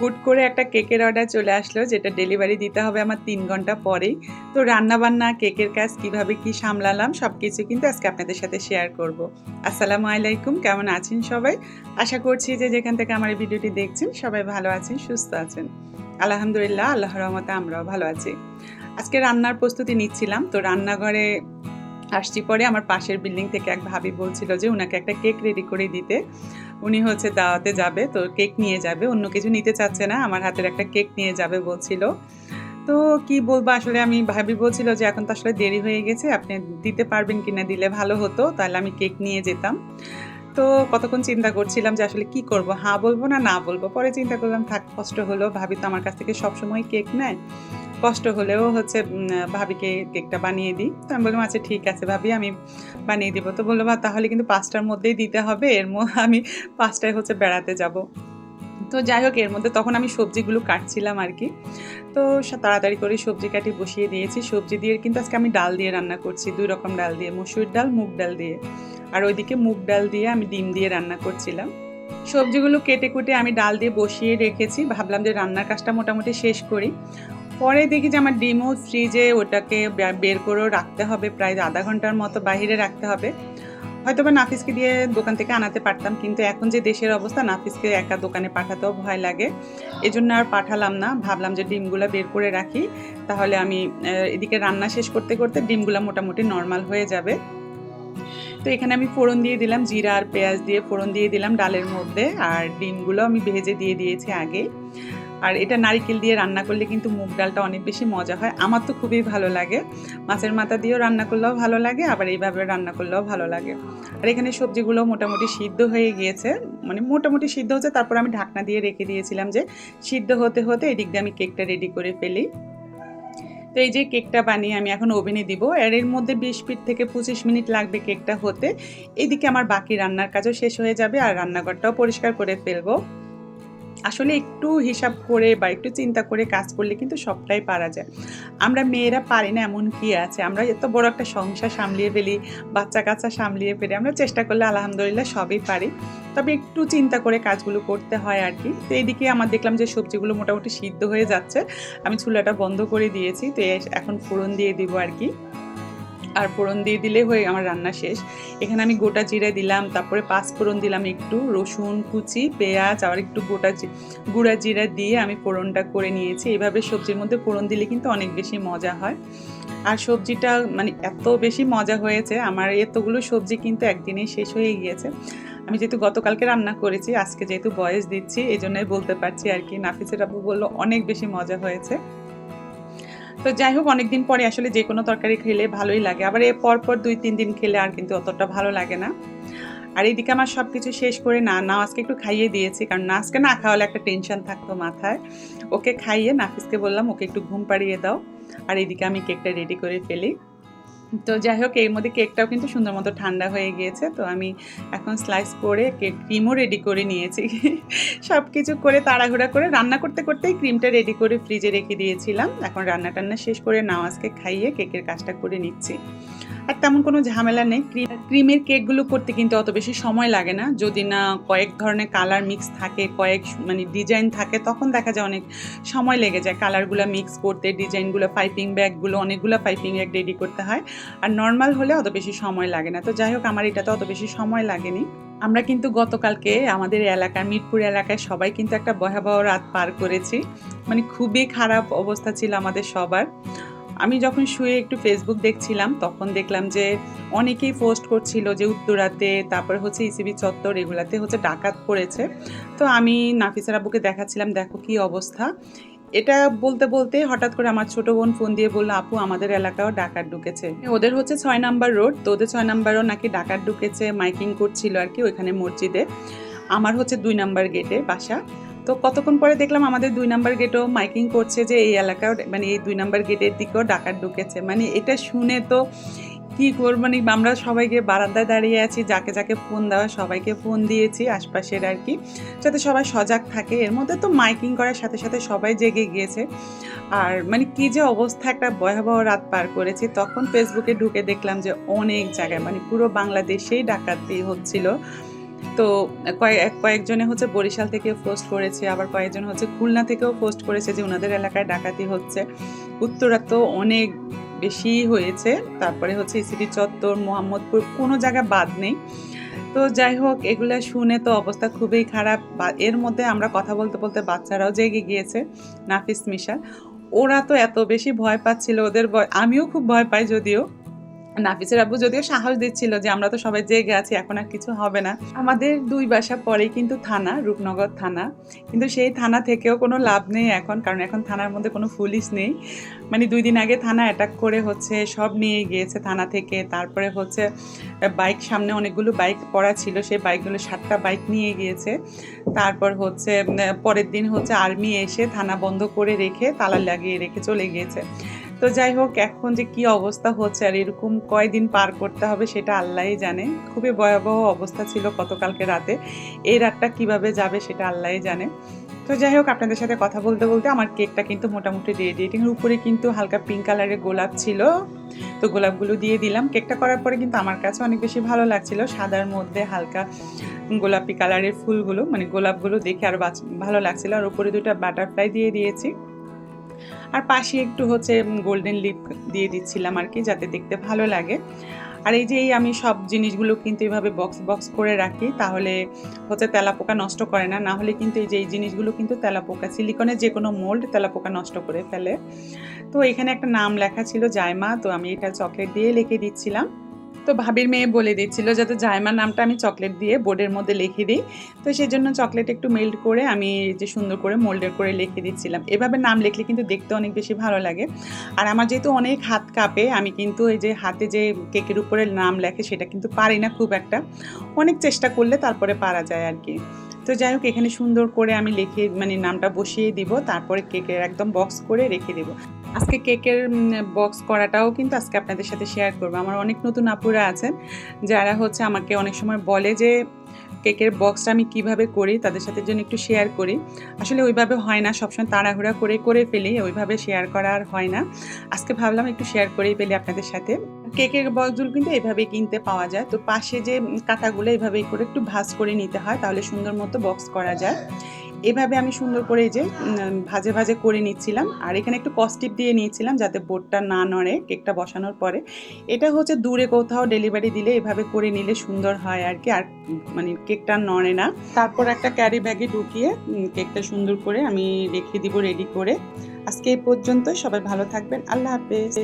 হুট করে একটা কেকের অর্ডার চলে আসলো, যেটা ডেলিভারি দিতে হবে আমার তিন ঘণ্টা পরেই। তো রান্নাবান্না, কেকের কাজ, কীভাবে কি সামলালাম সব কিছু কিন্তু আজকে আপনাদের সাথে শেয়ার করব। আসসালামু আলাইকুম, কেমন আছেন সবাই? আশা করছি যে যেখান থেকে আমার এই ভিডিওটি দেখছেন, সবাই ভালো আছেন, সুস্থ আছেন। আলহামদুলিল্লাহ, আল্লাহ রহমতে আমরাও ভালো আছি। আজকে রান্নার প্রস্তুতি নিচ্ছিলাম, তো রান্নাঘরে আসছি পরে আমার পাশের বিল্ডিং থেকে এক ভাবি বলছিল যে ওনাকে একটা কেক রেডি করে দিতে। উনি হচ্ছে দাওয়াতে যাবে, তো কেক নিয়ে যাবে। অন্য কিছু নিতে চাচ্ছে না, আমার হাতের একটা কেক নিয়ে যাবে বলছিল। তো কি বলব, আসলে আমি ভাবি বলছিল যে এখন তো আসলে দেরি হয়ে গেছে, আপনি দিতে পারবেন কিনা, দিলে ভালো হতো, তাহলে আমি কেক নিয়ে যেতাম। তো কতক্ষণ চিন্তা করছিলাম যে আসলে কি করব হ্যাঁ বলব না না বলব, পরে চিন্তা করলাম, থাক কষ্ট হলো, ভাবি তো আমার কাছ থেকে সবসময় কেক নেয়। কষ্ট হলেও হচ্ছে ভাবিকে কেকটা বানিয়ে দিই। তো আমি বললাম আচ্ছা ঠিক আছে ভাবি, আমি বানিয়ে দিব। তো বলল বা তাহলে কিন্তু পাঁচটার মধ্যেই দিতে হবে। এর মধ্যে আমি পাঁচটায় হচ্ছে বেড়াতে যাব। তো যাই হোক, এর মধ্যে তখন আমি সবজিগুলো কাটছিলাম আর কি তো তাড়াতাড়ি করে সবজি কাটি বসিয়ে দিয়েছি। সবজি দিয়ে কিন্তু আজকে আমি ডাল দিয়ে রান্না করছি, দুই রকম ডাল দিয়ে, মসুর ডাল, মুগ ডাল দিয়ে। আর ওইদিকে মুগ ডাল দিয়ে আমি ডিম দিয়ে রান্না করছিলাম। সবজিগুলো কেটে কুটে আমি ডাল দিয়ে বসিয়ে রেখেছি। ভাবলাম যে রান্নার কাজটা মোটামুটি শেষ করি। পরে দেখি যে আমার ডিমও ফ্রিজে ওটাকে বের করেও রাখতে হবে, প্রায় আধা ঘণ্টার মতো বাইরে রাখতে হবে। হয়তো বা নাফিসকে দিয়ে দোকান থেকে আনাতে পারতাম, কিন্তু এখন যে দেশের অবস্থা, নাফিসকে একা দোকানে পাঠাতেও ভয় লাগে। এই জন্য আর পাঠালাম না। ভাবলাম যে ডিমগুলো বের করে রাখি, তাহলে আমি এদিকে রান্না শেষ করতে করতে ডিমগুলো মোটামুটি নর্মাল হয়ে যাবে। তো এখানে আমি ফোড়ন দিয়ে দিলাম, জিরা আর পেঁয়াজ দিয়ে ফোড়ন দিয়ে দিলাম ডালের মধ্যে, আর ডিমগুলো আমি ভেজে দিয়ে দিয়েছি আগে আর এটা নারিকেল দিয়ে রান্না করলে কিন্তু মুগ ডালটা অনেক বেশি মজা হয়। আমার তো খুবই ভালো লাগে। মাছের মাথা দিয়েও রান্না করলেও ভালো লাগে, আবার এইভাবে রান্না করলেও ভালো লাগে। আর এখানে সবজিগুলো মোটামুটি সিদ্ধ হয়ে গিয়েছে। মানে মোটামুটি সিদ্ধ হচ্ছে তারপর আমি ঢাকনা দিয়ে রেখে দিয়েছিলাম যে সিদ্ধ হতে হতে এদিক দিয়ে আমি কেকটা রেডি করে ফেলি। তো এই যে কেকটা বানিয়ে আমি এখন ওভেনে দিব। আর এর মধ্যে বিশ মিনিট থেকে পঁচিশ মিনিট লাগবে কেকটা হতে। এদিকে আমার বাকি রান্নার কাজও শেষ হয়ে যাবে আর রান্নাঘরটাও পরিষ্কার করে ফেলব। আসলে একটু হিসাব করে বা একটু চিন্তা করে কাজ করলে কিন্তু সবটাই পারা যায়। আমরা মেয়েরা পারি না এমন কি আছে? আমরা এত বড় একটা সংসার সামলিয়ে ফেলি বাচ্চা কাচ্চা সামলিয়ে ফেলি, আমরা চেষ্টা করলে আলহামদুলিল্লাহ সবই পারি। তবে একটু চিন্তা করে কাজগুলো করতে হয় আর কি। তো এইদিকে আমার দেখলাম যে সবজিগুলো মোটামুটি সিদ্ধ হয়ে যাচ্ছে। আমি চুলাটা বন্ধ করে দিয়েছি। তো এখন ফোড়ন দিয়ে দিব আর কি। আর ফোড়ন দিয়ে দিলে হয়ে আমার রান্না শেষ। এখানে আমি গোটা জিরে দিলাম, তারপরে পাঁচ ফোড়ন দিলাম একটু, রসুন, কুচি, পেঁয়াজ আর একটু গোটা গুঁড়া জিরা দিয়ে আমি ফোড়নটা করে নিয়েছি। এভাবে সবজির মধ্যে ফোড়ন দিলে কিন্তু অনেক বেশি মজা হয়। আর সবজিটা মানে এত বেশি মজা হয়েছে, আমার এতগুলো সবজি কিন্তু একদিনেই শেষ হয়ে গিয়েছে। আমি যেহেতু গতকালকে রান্না করেছি, আজকে যেহেতু বয়স দিচ্ছি, এই জন্যই বলতে পারছি আর কি। নাফিসের আব্বু বলল, অনেক বেশি মজা হয়েছে। তো যাই হোক, অনেকদিন পরে আসলে যে কোনো তরকারি খেলে ভালোই লাগে। আবার এর পরপর পর দুই, তিন দিন খেলে আর কিন্তু অতটা ভালো লাগে না। আর এইদিকে আমার সব কিছু শেষ করে না না আজকে একটু খাইয়ে দিয়েছি। কারণ না আজকে না খাওয়ালে একটা টেনশন থাকতো মাথায়। ওকে খাইয়ে নাফিসকে বললাম, ওকে একটু ঘুম পাড়িয়ে দাও। আর এইদিকে আমি কেকটা রেডি করে ফেলি। তো যাই হোক, এর মধ্যে কেকটাও কিন্তু সুন্দর মতো ঠান্ডা হয়ে গিয়েছে। তো আমি এখন স্লাইস করে কেক ক্রিমও রেডি করে নিয়েছি। সব কিছু করে তাড়াহুড়া করে রান্না করতে করতেই ক্রিমটা রেডি করে ফ্রিজে রেখে দিয়েছিলাম। এখন রান্না টান্না শেষ করে নাওয়াজকে খাইয়ে কেকের কাজটা করে নিচ্ছি। আর তেমন কোনো ঝামেলা নেই। ক্রিম ক্রিমের কেকগুলো করতে কিন্তু অত বেশি সময় লাগে না। যদি না কয়েক ধরনের কালার মিক্স থাকে, কয়েক মানে ডিজাইন থাকে, তখন দেখা যায় অনেক সময় লেগে যায়। কালারগুলো মিক্স করতে, ডিজাইনগুলো পাইপিং ব্যাগগুলো, অনেকগুলো পাইপিং ব্যাগ রেডি করতে হয়। আর নর্মাল হলে অত বেশি সময় লাগে না। তো যাই হোক, আমার এটাতে অত বেশি সময় লাগেনি। আমরা কিন্তু গতকালকে আমাদের এলাকার, মিরপুর এলাকায় সবাই কিন্তু একটা ভয়াবহ রাত পার করেছি। মানে খুবই খারাপ অবস্থা ছিল আমাদের সবার। আমি যখন শুয়ে একটু ফেসবুক দেখছিলাম, তখন দেখলাম যে অনেকেই পোস্ট করছিল যে উত্তরাতে, তারপরে হচ্ছে ইসিবি চত্বর, এগুলাতে হচ্ছে ডাকাত পড়েছে। তো আমি নাফিসার আব্বুকে দেখাচ্ছিলাম, দেখো কি অবস্থা। এটা বলতে বলতে হঠাৎ করে আমার ছোট বোন ফোন দিয়ে বলল, আপু, আমাদের এলাকাও ডাকাত ঢুকেছে। ওদের হচ্ছে ছয় নাম্বার রোড তো ওদের ছয় নাম্বারও নাকি ডাকাত ঢুকেছে, মাইকিং করছিল আর কি ওইখানে মসজিদে। আমার হচ্ছে দুই নাম্বার গেটে বাসা। তো কতক্ষণ পরে দেখলাম আমাদের দুই নাম্বার গেটও মাইকিং করছে যে এই এলাকাও মানে এই দুই নাম্বার গেটের দিকেও ডাকাত ঢুকেছে। মানে এটা শুনে তো কি করব? মানে আমরা সবাইকে বারান্দায় দাঁড়িয়ে আছি, যাকে যাকে ফোন দেওয়া, সবাইকে ফোন দিয়েছি আশপাশের আর কি, যাতে সবাই সজাগ থাকে। এর মধ্যে তো মাইকিং করার সাথে সাথে সবাই জেগে গিয়েছে। আর মানে কি যে অবস্থা একটা ভয়াবহ রাত পার করেছি। তখন ফেসবুকে ঢুকে দেখলাম যে অনেক জায়গায় মানে পুরো বাংলাদেশেই ডাকাতি হচ্ছিল। তো কয়েক কয়েকজনে হচ্ছে বরিশাল থেকেও পোস্ট করেছে, আবার কয়েকজন হচ্ছে খুলনা থেকেও পোস্ট করেছে যে ওনাদের এলাকায় ডাকাতি হচ্ছে। উত্তরা তো অনেক বেশি হয়েছে, তারপরে হচ্ছে ইসিডি চত্বর, মোহাম্মদপুর, কোনো জায়গা বাদ নেই। তো যাই হোক, এগুলো শুনে তো অবস্থা খুবই খারাপ। এর মধ্যে আমরা কথা বলতে বলতে বাচ্চারাও জেগে গিয়েছে, নাফিস মিশা। ওরা তো এত বেশি ভয় পাচ্ছিল, ওদের ভয়, আমিও খুব ভয় পাই যদিও। নাফিসের আব্বু যদিও সাহস দিচ্ছিল যে আমরা তো সবাই জেগে আছি, এখন আর কিছু হবে না। আমাদের দুই বাসা পরেই কিন্তু থানা, রূপনগর থানা। কিন্তু সেই থানা থেকেও কোনো লাভ নেই এখন, কারণ এখন থানার মধ্যে কোনো পুলিশ নেই। মানে দুই দিন আগে থানা অ্যাটাক করে হচ্ছে সব নিয়ে গিয়েছে থানা থেকে। তারপরে হচ্ছে বাইক সামনে অনেকগুলো বাইক পড়া ছিল, সেই বাইকগুলো সাতটা বাইক নিয়ে গিয়েছে। তারপর হচ্ছে পরের দিন হচ্ছে আর্মি এসে থানা বন্ধ করে রেখে তালা লাগিয়ে রেখে চলে গিয়েছে। তো যাই হোক, এখন যে কি অবস্থা হচ্ছে আর এরকম কয়দিন পার করতে হবে সেটা আল্লাহই জানে। খুবই ভয়াবহ অবস্থা ছিল গতকালকে রাতে। এই রাতটা কীভাবে যাবে সেটা আল্লাহই জানে। তো যাই হোক, আপনাদের সাথে কথা বলতে বলতে আমার কেকটা কিন্তু মোটামুটি রেডি এটিংয়ের উপরে কিন্তু হালকা পিঙ্ক কালারের গোলাপ ছিল। তো গোলাপগুলো দিয়ে দিলাম। কেকটা করার পরে কিন্তু আমার কাছে অনেক বেশি ভালো লাগছিল। সাদার মধ্যে হালকা গোলাপি কালারের ফুলগুলো মানে গোলাপগুলো দেখে আরও ভালো লাগছিল। আর উপরে দুটো বাটারফ্লাই দিয়ে দিয়েছি। আর পাশে একটু হচ্ছে গোল্ডেন লিপ দিয়ে দিচ্ছিলাম আর কি, যাতে দেখতে ভালো লাগে। আর এই যে, এই আমি সব জিনিসগুলো কিন্তু এভাবে বক্স বক্স করে রাখি, তাহলে হচ্ছে তেলাপোকা নষ্ট করে না। না হলে কিন্তু এই যে, এই জিনিসগুলো কিন্তু তেলাপোকা সিলিকনের যে কোনো মোল্ড তেলাপোকা নষ্ট করে ফেলে। তো এখানে একটা নাম লেখা ছিল জায়মা তো আমি এটা চকলেট দিয়ে লিখে দিচ্ছিলাম। তো ভাবির মেয়ে বলে দিচ্ছিল যাতে জায়মা নামটা আমি চকলেট দিয়ে বোর্ডের মধ্যে লিখে দিই। তো সেই জন্য চকলেট একটু মেল্ট করে আমি যে সুন্দর করে মোল্ডের করে লিখে দিচ্ছিলাম। এভাবে নাম লিখলে কিন্তু দেখতে অনেক বেশি ভালো লাগে। আর আমার যেহেতু অনেক হাত কাঁপে, আমি কিন্তু এই যে হাতে যে কেকের উপরে নাম লেখে সেটা কিন্তু পারি না খুব একটা। অনেক চেষ্টা করলে তারপরে পারা যায় আর কি। তো যাই হোক, এখানে সুন্দর করে আমি লিখে মানে নামটা বসিয়ে দিব, তারপরে কেকের একদম বক্স করে রেখে দেবো। আজকে কেকের বক্স করাটাও কিন্তু আজকে আপনাদের সাথে শেয়ার করব। আমার অনেক নতুন আপুরা আছেন, যারা হচ্ছে আমাকে অনেক সময় বলে যে, কেকের বক্সটা আমি কীভাবে করি, তাদের সাথে জন্য একটু শেয়ার করি। আসলে ওইভাবে হয় না, সবসময় তাড়াহুড়া করে করে ফেলি, ওইভাবে শেয়ার করা আর হয় না। আজকে ভাবলাম একটু শেয়ার করেই ফেলি আপনাদের সাথে। কেকের বক্সগুলো কিন্তু এভাবে কিনতে পাওয়া যায়। তো পাশে যে কাটাগুলো এভাবেই করে একটু ভাজ করে নিতে হয়, তাহলে সুন্দর মতো বক্স করা যায়। এভাবে আমি সুন্দর করে এই যে ভাজে ভাজে করে নিচ্ছিলাম। আর এখানে একটু কস্টিপ দিয়ে নিয়েছিলাম যাতে বোর্ডটা না নড়ে কেকটা বসানোর পরে। এটা হচ্ছে দূরে কোথাও ডেলিভারি দিলে এভাবে করে নিলে সুন্দর হয় আর কি। আর মানে কেকটা নড়ে না। তারপর একটা ক্যারি ব্যাগে ঢুকিয়ে কেকটা সুন্দর করে আমি রেখে দিব রেডি করে। আজকে এই পর্যন্ত সবাই ভালো থাকবেন। আল্লাহ হাফেজ।